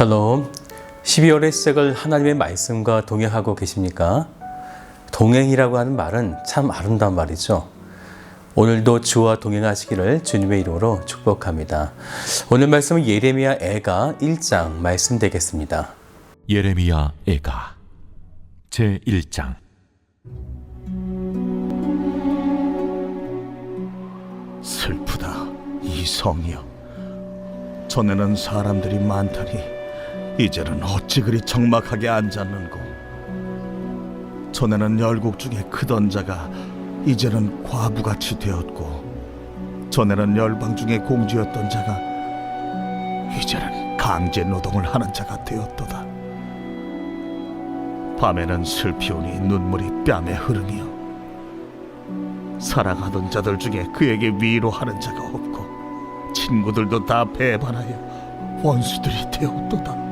샬롬. 12월의 시작을 하나님의 말씀과 동행하고 계십니까? 동행이라고 하는 말은 참 아름다운 말이죠. 오늘도 주와 동행하시기를 주님의 이름으로 축복합니다. 오늘 말씀은 예레미야 애가 1장 말씀 되겠습니다. 예레미야 애가 제 1장 슬프다 이 성이여 전에는 사람들이 많더니 이제는 어찌 그리 적막하게 앉았는고? 전에는 열국 중에 크던 자가 이제는 과부같이 되었고 전에는 열방 중에 공주였던 자가 이제는 강제 노동을 하는 자가 되었도다. 밤에는 슬피오니 눈물이 뺨에 흐르며 사랑하던 자들 중에 그에게 위로하는 자가 없고 친구들도 다 배반하여 원수들이 되었도다.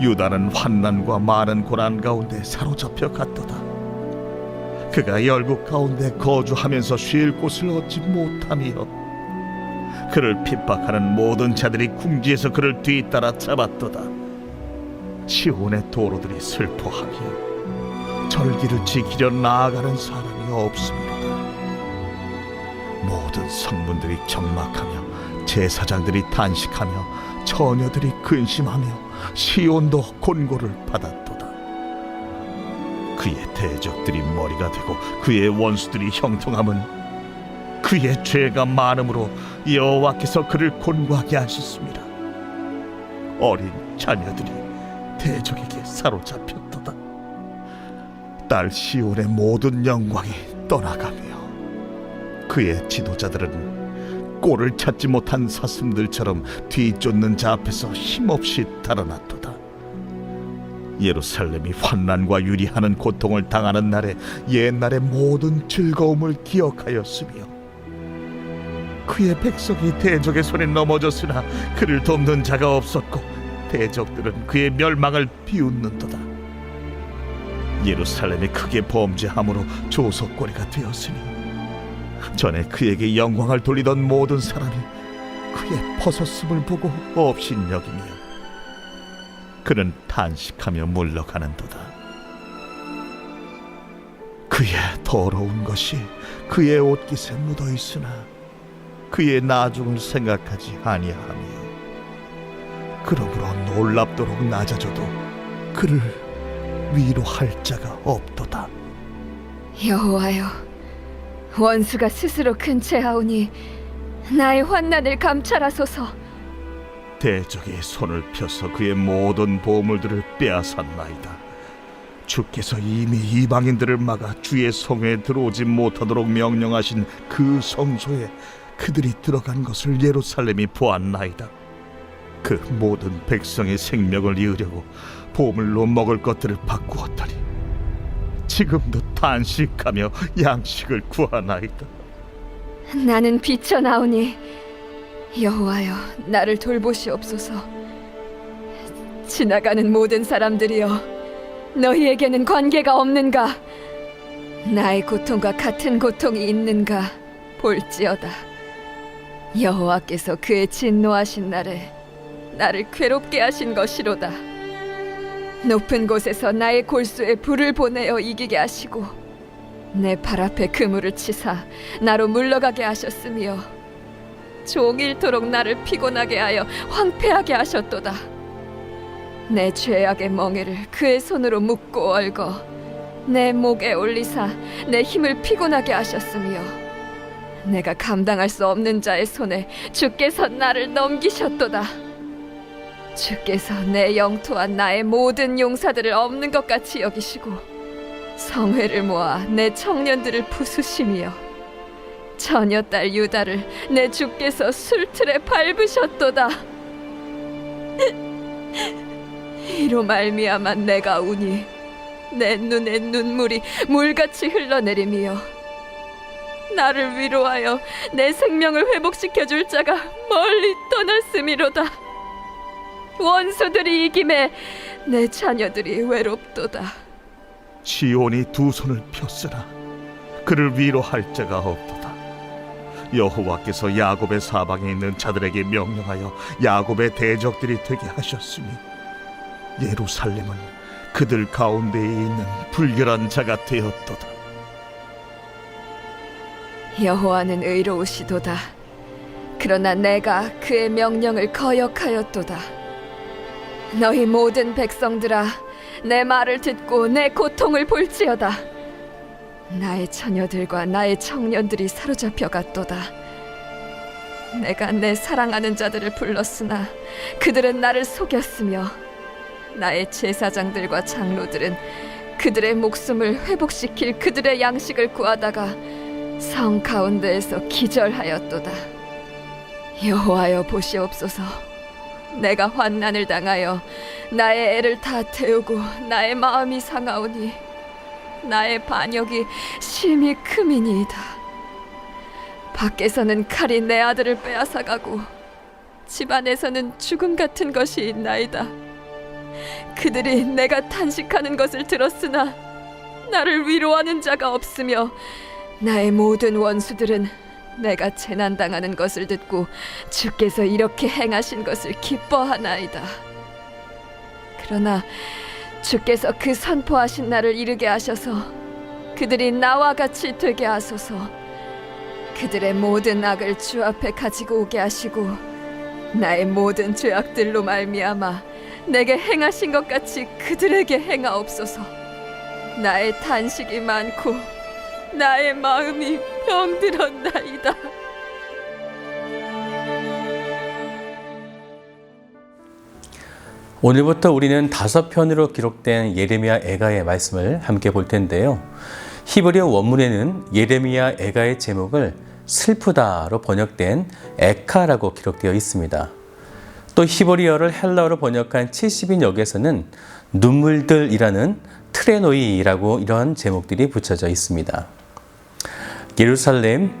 유다는 환난과 많은 고난 가운데 사로잡혀 갔도다. 그가 열국 가운데 거주하면서 쉴 곳을 얻지 못하며 그를 핍박하는 모든 자들이 궁지에서 그를 뒤따라 잡았도다. 치온의 도로들이 슬퍼하며 절기를 지키려 나아가는 사람이 없습니다. 모든 성문들이 적막하며 제사장들이 단식하며 처녀들이 근심하며 시온도 곤고를 받았도다. 그의 대적들이 머리가 되고 그의 원수들이 형통함은 그의 죄가 많음으로 여호와께서 그를 곤고하게 하셨습니다. 어린 자녀들이 대적에게 사로잡혔도다. 딸 시온의 모든 영광이 떠나가며 그의 지도자들은 꼴을 찾지 못한 사슴들처럼 뒤쫓는 자 앞에서 힘없이 달아났도다. 예루살렘이 환난과 유리하는 고통을 당하는 날에 옛날의 모든 즐거움을 기억하였으며 그의 백성이 대적의 손에 넘어졌으나 그를 돕는 자가 없었고 대적들은 그의 멸망을 비웃는도다. 예루살렘이 크게 범죄함으로 조속거리가 되었으니 전에 그에게 영광을 돌리던 모든 사람이 그의 벗었음을 보고 업신여기며 그는 탄식하며 물러가는도다. 그의 더러운 것이 그의 옷깃에 묻어 있으나 그의 나중을 생각하지 아니하며 그러므로 놀랍도록 낮아져도 그를 위로할 자가 없도다. 여호와여, 원수가 스스로 근체하오니 나의 환난을 감찰하소서. 대적의 손을 펴서 그의 모든 보물들을 빼앗았나이다. 주께서 이미 이방인들을 막아 주의 성에 들어오지 못하도록 명령하신 그 성소에 그들이 들어간 것을 예루살렘이 보았나이다. 그 모든 백성의 생명을 이으려고 보물로 먹을 것들을 바꾸었더니 지금도 탄식하며 양식을 구하나이다. 나는 비쳐나오니 여호와여, 나를 돌보시옵소서. 지나가는 모든 사람들이여, 너희에게는 관계가 없는가? 나의 고통과 같은 고통이 있는가? 볼지어다. 여호와께서 그의 진노하신 날에 나를 괴롭게 하신 것이로다. 높은 곳에서 나의 골수에 불을 보내어 이기게 하시고 내 발 앞에 그물을 치사 나로 물러가게 하셨으며 종일토록 나를 피곤하게 하여 황폐하게 하셨도다. 내 죄악의 멍에를 그의 손으로 묶고 얽어 내 목에 올리사 내 힘을 피곤하게 하셨으며 내가 감당할 수 없는 자의 손에 주께서 나를 넘기셨도다. 주께서 내 영토와 나의 모든 용사들을 없는 것 같이 여기시고 성회를 모아 내 청년들을 부수시며 처녀 딸 유다를 내 주께서 술틀에 밟으셨도다. 이로 말미암아 내가 우니 내 눈에 눈물이 물같이 흘러내리며 나를 위로하여 내 생명을 회복시켜 줄 자가 멀리 떠났음이로다. 원수들이 이김에 내 자녀들이 외롭도다. 지온이 두 손을 폈으나 그를 위로할 자가 없도다. 여호와께서 야곱의 사방에 있는 자들에게 명령하여 야곱의 대적들이 되게 하셨으니 예루살렘은 그들 가운데에 있는 불결한 자가 되었도다. 여호와는 의로우시도다. 그러나 내가 그의 명령을 거역하였도다. 너희 모든 백성들아, 내 말을 듣고 내 고통을 볼지어다. 나의 처녀들과 나의 청년들이 사로잡혀 갔도다. 내가 내 사랑하는 자들을 불렀으나 그들은 나를 속였으며 나의 제사장들과 장로들은 그들의 목숨을 회복시킬 그들의 양식을 구하다가 성 가운데에서 기절하였도다. 여호와여 보시옵소서. 내가 환난을 당하여 나의 애를 다 태우고 나의 마음이 상하오니 나의 반역이 심히 크미니이다. 밖에서는 칼이 내 아들을 빼앗아가고 집안에서는 죽음 같은 것이 있나이다. 그들이 내가 탄식하는 것을 들었으나 나를 위로하는 자가 없으며 나의 모든 원수들은 내가 재난 당하는 것을 듣고 주께서 이렇게 행하신 것을 기뻐하나이다. 그러나 주께서 그 선포하신 날을 이르게 하셔서 그들이 나와 같이 되게 하소서. 그들의 모든 악을 주 앞에 가지고 오게 하시고 나의 모든 죄악들로 말미암아 내게 행하신 것 같이 그들에게 행하옵소서. 나의 탄식이 많고 나의 마음이 병들었나이다. 오늘부터 우리는 다섯 편으로 기록된 예레미야 애가의 말씀을 함께 볼 텐데요. 히브리어 원문에는 예레미야 애가의 제목을 슬프다로 번역된 에카라고 기록되어 있습니다. 또 히브리어를 헬라어로 번역한 70인 역에서는 눈물들이라는 트레노이라고 이런 제목들이 붙여져 있습니다. 예루살렘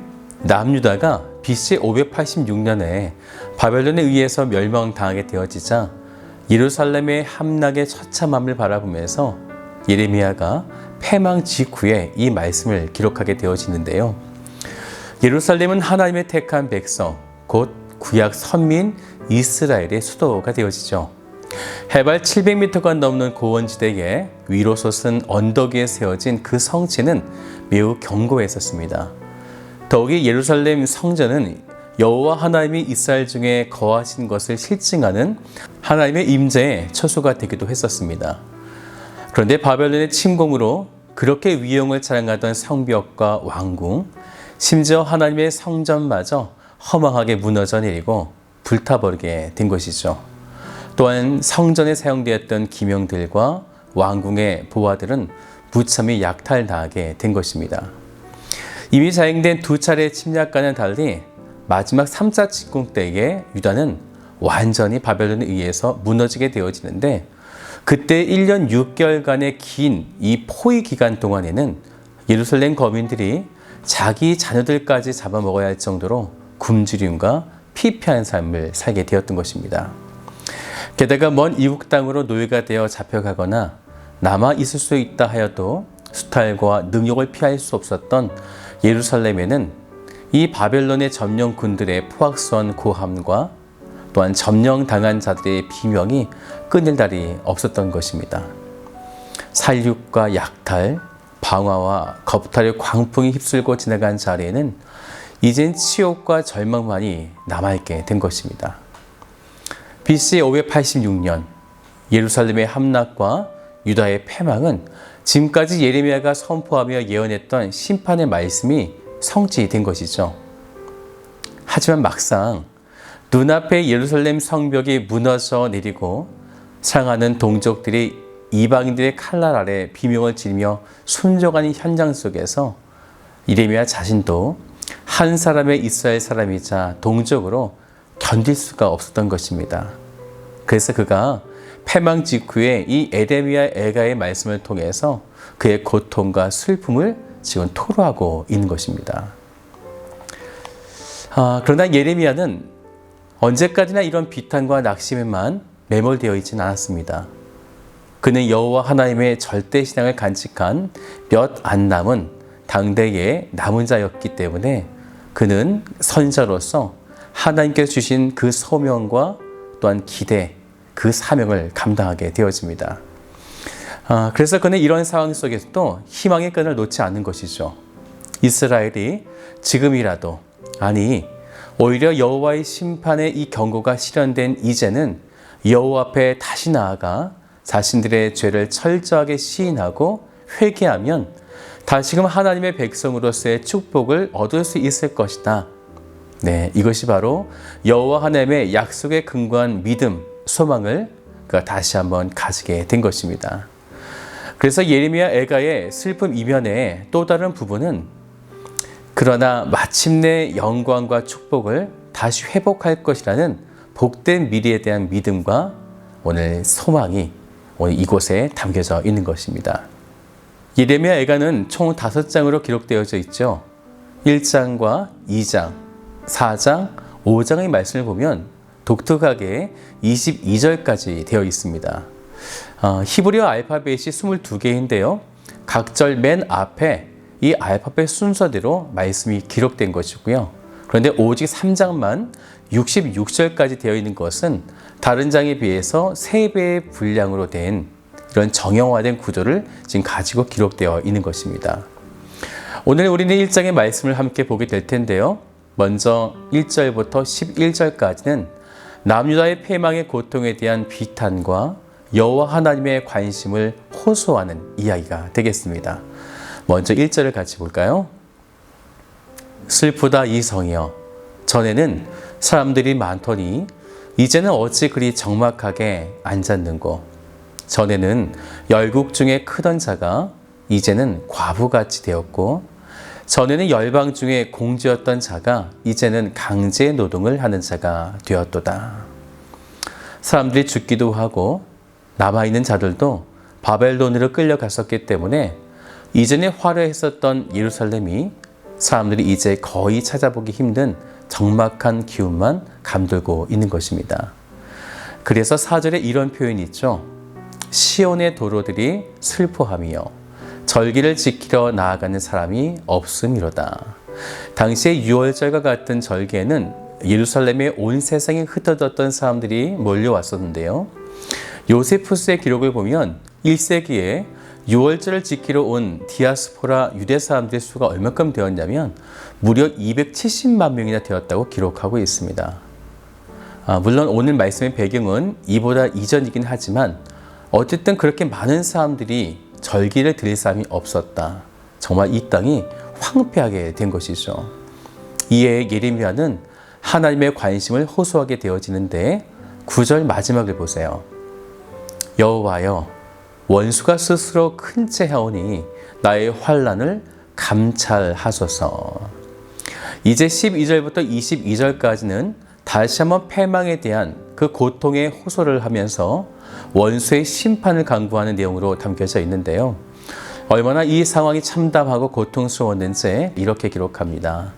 남유다가 BC 586년에 바벨론에 의해서 멸망당하게 되어지자 예루살렘의 함락의 처참함을 바라보면서 예레미야가 패망 직후에 이 말씀을 기록하게 되어지는데요. 예루살렘은 하나님의 택한 백성, 곧 구약 선민 이스라엘의 수도가 되어지죠. 해발 700m가 넘는 고원지대에 위로 솟은 언덕 위에 세워진 그 성체는 매우 견고했었습니다. 더욱이 예루살렘 성전은 여호와 하나님이 이스라엘 중에 거하신 것을 실증하는 하나님의 임재의 처소가 되기도 했었습니다. 그런데 바벨론의 침공으로 그렇게 위용을 자랑하던 성벽과 왕궁, 심지어 하나님의 성전마저 허망하게 무너져 내리고 불타버리게 된 것이죠. 또한 성전에 사용되었던 기명들과 왕궁의 보화들은 무참히 약탈당하게 된 것입니다. 이미 자행된 두 차례 침략과는 달리 마지막 3차 침공 때에 유다는 완전히 바벨론에 의해서 무너지게 되어지는데 그때 1년 6개월간의 긴 이 포위 기간 동안에는 예루살렘 거민들이 자기 자녀들까지 잡아먹어야 할 정도로 굶주림과 피폐한 삶을 살게 되었던 것입니다. 게다가 먼 이국 땅으로 노예가 되어 잡혀가거나 남아 있을 수 있다 하여도 수탈과 능욕을 피할 수 없었던 예루살렘에는 이 바벨론의 점령군들의 포악선 고함과 또한 점령당한 자들의 비명이 끊일 날이 없었던 것입니다. 살육과 약탈, 방화와 겁탈의 광풍이 휩쓸고 지나간 자리에는 이젠 치욕과 절망만이 남아있게 된 것입니다. BC 586년 예루살렘의 함락과 유다의 패망은 지금까지 예레미야가 선포하며 예언했던 심판의 말씀이 성취된 것이죠. 하지만 막상 눈앞에 예루살렘 성벽이 무너져 내리고 사랑하는 동족들이 이방인들의 칼날 아래 비명을 지르며 순종하는 현장 속에서 이레미야 자신도 한 사람의 이스라엘 사람이자 동족으로 견딜 수가 없었던 것입니다. 그래서 그가 패망 직후에 이 에레미야 애가의 말씀을 통해서 그의 고통과 슬픔을 지금 토로하고 있는 것입니다. 아, 그러나 예레미야는 언제까지나 이런 비탄과 낙심에만 매몰되어 있지는 않았습니다. 그는 여호와 하나님의 절대 신앙을 간직한 몇 안 남은 당대의 남은 자였기 때문에 그는 선자로서 하나님께서 주신 그 소명과 또한 기대, 그 사명을 감당하게 되어집니다. 아, 그래서 그는 이런 상황 속에서도 희망의 끈을 놓지 않는 것이죠. 이스라엘이 지금이라도 아니 오히려 여호와의 심판의 이 경고가 실현된 이제는 여호와 앞에 다시 나아가 자신들의 죄를 철저하게 시인하고 회개하면 다시금 하나님의 백성으로서의 축복을 얻을 수 있을 것이다. 네, 이것이 바로 여호와 하나님의 약속에 근거한 믿음, 소망을 그가 다시 한번 가지게 된 것입니다. 그래서 예레미야 애가의 슬픔 이면에 또 다른 부분은 그러나 마침내 영광과 축복을 다시 회복할 것이라는 복된 미래에 대한 믿음과 오늘 소망이 오늘 이곳에 담겨져 있는 것입니다. 예레미야 애가는 총 다섯 장으로 기록되어져 있죠. 1장과 2장, 4장, 5장의 말씀을 보면 독특하게 22절까지 되어 있습니다. 어, 히브리어 알파벳이 22개인데요. 각 절 맨 앞에 이 알파벳 순서대로 말씀이 기록된 것이고요. 그런데 오직 3장만 66절까지 되어 있는 것은 다른 장에 비해서 3배의 분량으로 된 이런 정형화된 구조를 지금 가지고 기록되어 있는 것입니다. 오늘 우리는 1장의 말씀을 함께 보게 될 텐데요. 먼저 1절부터 11절까지는 남유다의 패망의 고통에 대한 비탄과 여호와 하나님의 관심을 호소하는 이야기가 되겠습니다. 먼저 1절을 같이 볼까요? 슬프다 이 성이여 전에는 사람들이 많더니 이제는 어찌 그리 적막하게 앉았는고 전에는 열국 중에 크던 자가 이제는 과부같이 되었고 전에는 열방 중에 공주였던 자가 이제는 강제 노동을 하는 자가 되었도다. 사람들이 죽기도 하고 남아있는 자들도 바벨론으로 끌려갔었기 때문에 이전에 화려했었던 예루살렘이 사람들이 이제 거의 찾아보기 힘든 적막한 기운만 감돌고 있는 것입니다. 그래서 사절에 이런 표현이 있죠. 시온의 도로들이 슬퍼하며 절기를 지키러 나아가는 사람이 없음이로다. 당시의 유월절과 같은 절기에는 예루살렘에 온 세상에 흩어졌던 사람들이 몰려왔었는데요. 요세푸스의 기록을 보면 1세기에 6월절을 지키러 온 디아스포라 유대 사람들의 수가 얼마큼 되었냐면 무려 270만 명이나 되었다고 기록하고 있습니다. 아, 물론 오늘 말씀의 배경은 이보다 이전이긴 하지만 어쨌든 그렇게 많은 사람들이 절기를 드릴 사람이 없었다. 정말 이 땅이 황폐하게 된 것이죠. 이에 예레미야는 하나님의 관심을 호소하게 되어지는데 9절 마지막을 보세요. 여호와여 원수가 스스로 큰 채 하오니 나의 환란을 감찰하소서. 이제 12절부터 22절까지는 다시 한번 패망에 대한 그 고통의 호소를 하면서 원수의 심판을 강구하는 내용으로 담겨져 있는데요. 얼마나 이 상황이 참담하고 고통스러웠는지 이렇게 기록합니다.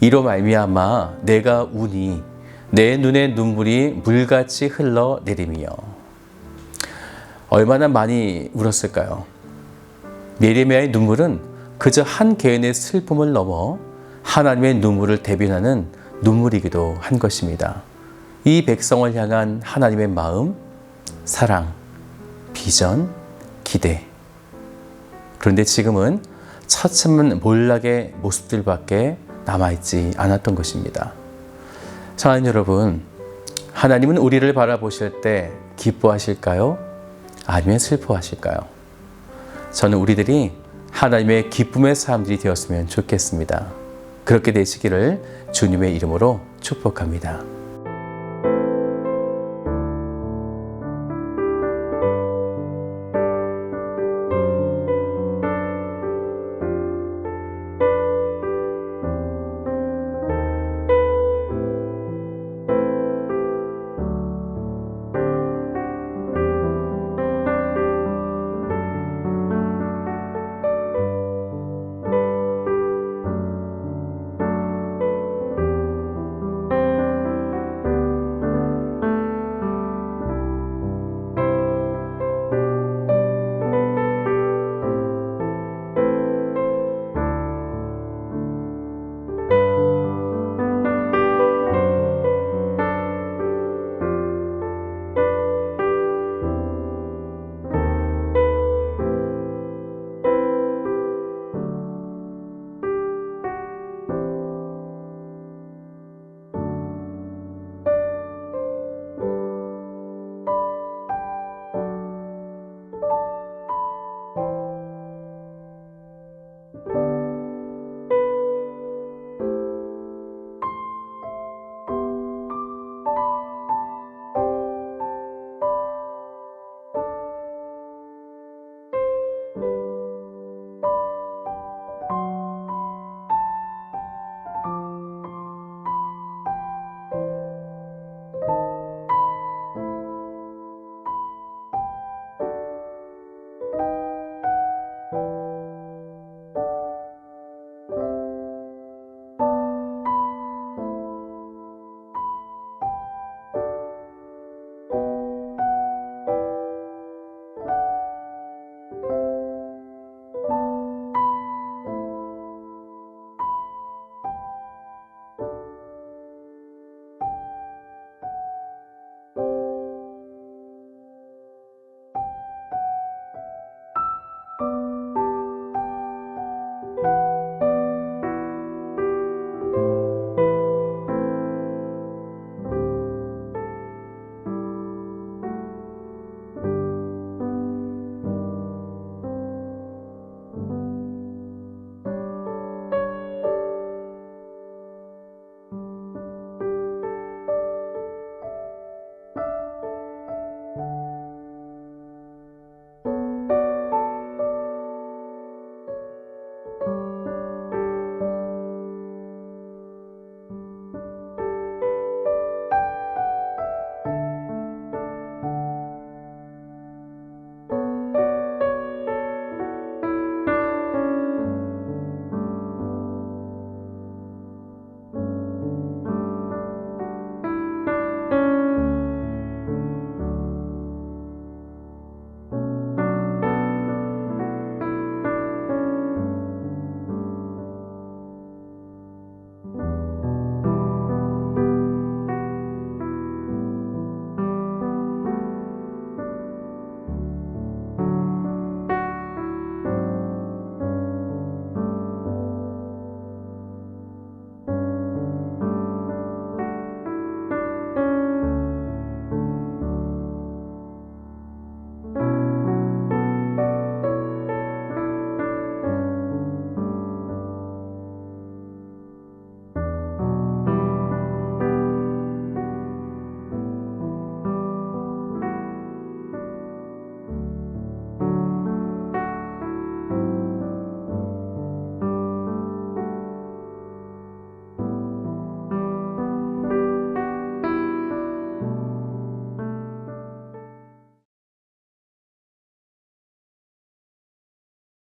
이로 말미암아 내가 우니 내 눈에 눈물이 물같이 흘러 내리며 얼마나 많이 울었을까요? 예레미야의 눈물은 그저 한 개인의 슬픔을 넘어 하나님의 눈물을 대변하는 눈물이기도 한 것입니다. 이 백성을 향한 하나님의 마음, 사랑, 비전, 기대. 그런데 지금은 처참한 몰락의 모습들밖에 남아있지 않았던 것입니다. 사랑하는 여러분, 하나님은 우리를 바라보실 때 기뻐하실까요? 아니면 슬퍼하실까요? 저는 우리들이 하나님의 기쁨의 사람들이 되었으면 좋겠습니다. 그렇게 되시기를 주님의 이름으로 축복합니다.